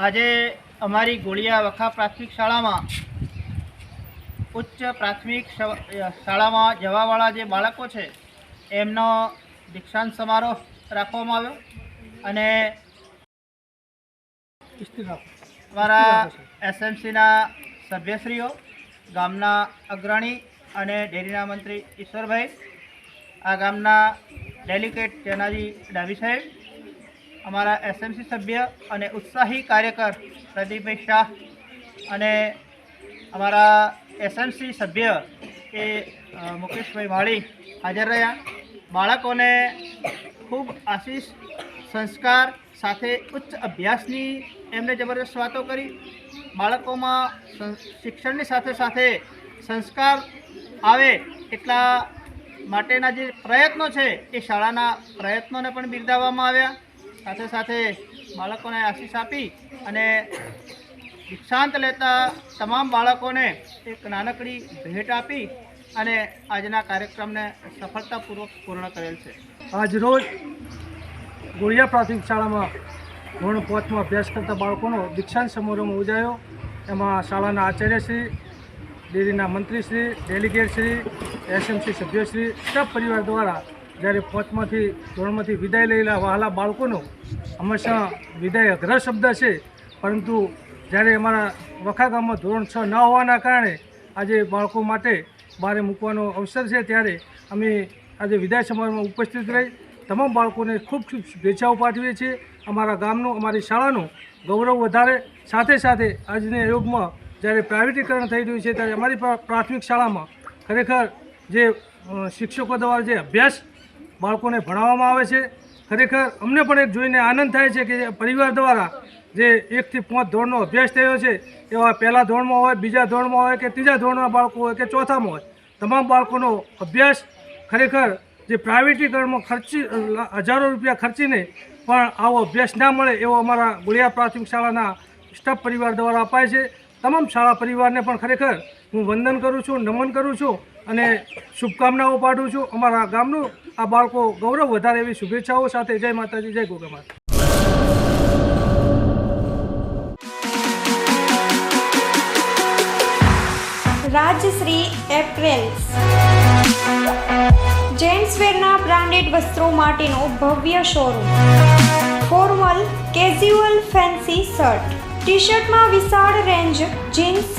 આજે અમારી ગોળિયા વખા પ્રાથમિક શાળામાં ઉચ્ચ પ્રાથમિક શાળામાં જવાવાળા જે બાળકો છે, એમનો દીક્ષાંત સમારોહ રાખવામાં આવ્યો અને અમારા એસએમસીના સભ્યશ્રીઓ, ગામના અગ્રણી અને ડેરીના મંત્રી ઈશ્વરભાઈ, આ ગામના ડેલિકેટ તેનાજી ડાભી સાહેબ અમારા એસએમસી સભ્ય અને ઉત્સાહી કાર્યકર પ્રદીપભાઈ શાહ અને અમારા એસએમસી સભ્ય એ મુકેશભાઈ વાળી હાજર રહ્યા. બાળકોને ખૂબ આશીષ, સંસ્કાર સાથે ઉચ્ચ અભ્યાસની એમને જબરદસ્ત વાતો કરી. બાળકોમાં શિક્ષણની સાથે સાથે સંસ્કાર આવે એટલા માટેના જે પ્રયત્નો છે એ શાળાના પ્રયત્નોને પણ બિરદાવવામાં આવ્યા. સાથે સાથે બાળકોને આશીષ આપી અને દીક્ષાંત લેતા તમામ બાળકોને એક નાનકડી ભેટ આપી અને આજના કાર્યક્રમને સફળતાપૂર્વક પૂર્ણ કરેલ છે. આજ રોજ ગોળિયા પ્રાથમિક શાળામાં ધોરણ પાંચમાં અભ્યાસ કરતા બાળકોનો દીક્ષાંત સમારોહમાં યોજાયો એમાં શાળાના આચાર્યશ્રી, ડેરીના મંત્રીશ્રી, ડેલિગેટશ્રી, એસએમસી સભ્યશ્રી સ્ટાફ પરિવાર દ્વારા જ્યારે પાંચમાંથી ધોરણમાંથી વિદાય લેલા વહાલા બાળકોનો, હંમેશા વિદાય અઘરા શબ્દ છે. પરંતુ જ્યારે અમારા વખા ગામમાં ધોરણ છ ન હોવાના કારણે આજે બાળકો માટે બહાર મૂકવાનો અવસર છે, ત્યારે અમે આજે વિદાય સમારોહમાં ઉપસ્થિત રહી તમામ બાળકોને ખૂબ ખૂબ શુભેચ્છાઓ પાઠવીએ છીએ. અમારા ગામનું, અમારી શાળાનું ગૌરવ વધારે. સાથે સાથે આજના યુગમાં જ્યારે પ્રાઇવેટીકરણ થઈ રહ્યું છે, ત્યારે અમારી પ્રા- પ્રાથમિક શાળામાં ખરેખર જે શિક્ષકો દ્વારા જે અભ્યાસ બાળકોને ભણાવવામાં આવે છે. ખરેખર અમને પણ એક જોઈને આનંદ થાય છે કે પરિવાર દ્વારા જે એકથી પાંચ ધોરણનો અભ્યાસ થયો છે, એવા પહેલા ધોરણમાં હોય, બીજા ધોરણમાં હોય કે ત્રીજા ધોરણના બાળકો હોય કે ચોથામાં હોય, તમામ બાળકોનો અભ્યાસ ખરેખર જે પ્રાઇવેટીકરણમાં ખર્ચી, હજારો રૂપિયા ખર્ચીને પણ આવો અભ્યાસ ના મળે એવો અમારા ગુળિયા પ્રાથમિક શાળાના સ્ટાફ પરિવાર દ્વારા અપાય છે. તમામ શાળા પરિવારને પણ ખરેખર હું વંદન કરું છું, નમન કરું છું અને શુભકામનાઓ પાઠવું છું. અમારા ગામનું આ બાળકો ગૌરવ વધારે એવી શુભેચ્છાઓ સાથે જય માતાજી, જય ગોગા રાજશ્રી એપ્રેલ્સ. જેન્ટ્સવેરના બ્રાન્ડેડ વસ્ત્રો માટેનો ભવ્ય showroom. Formal casual fancy shirt. T શર્ટમાં વિશાળ રેન્જ જીન્સ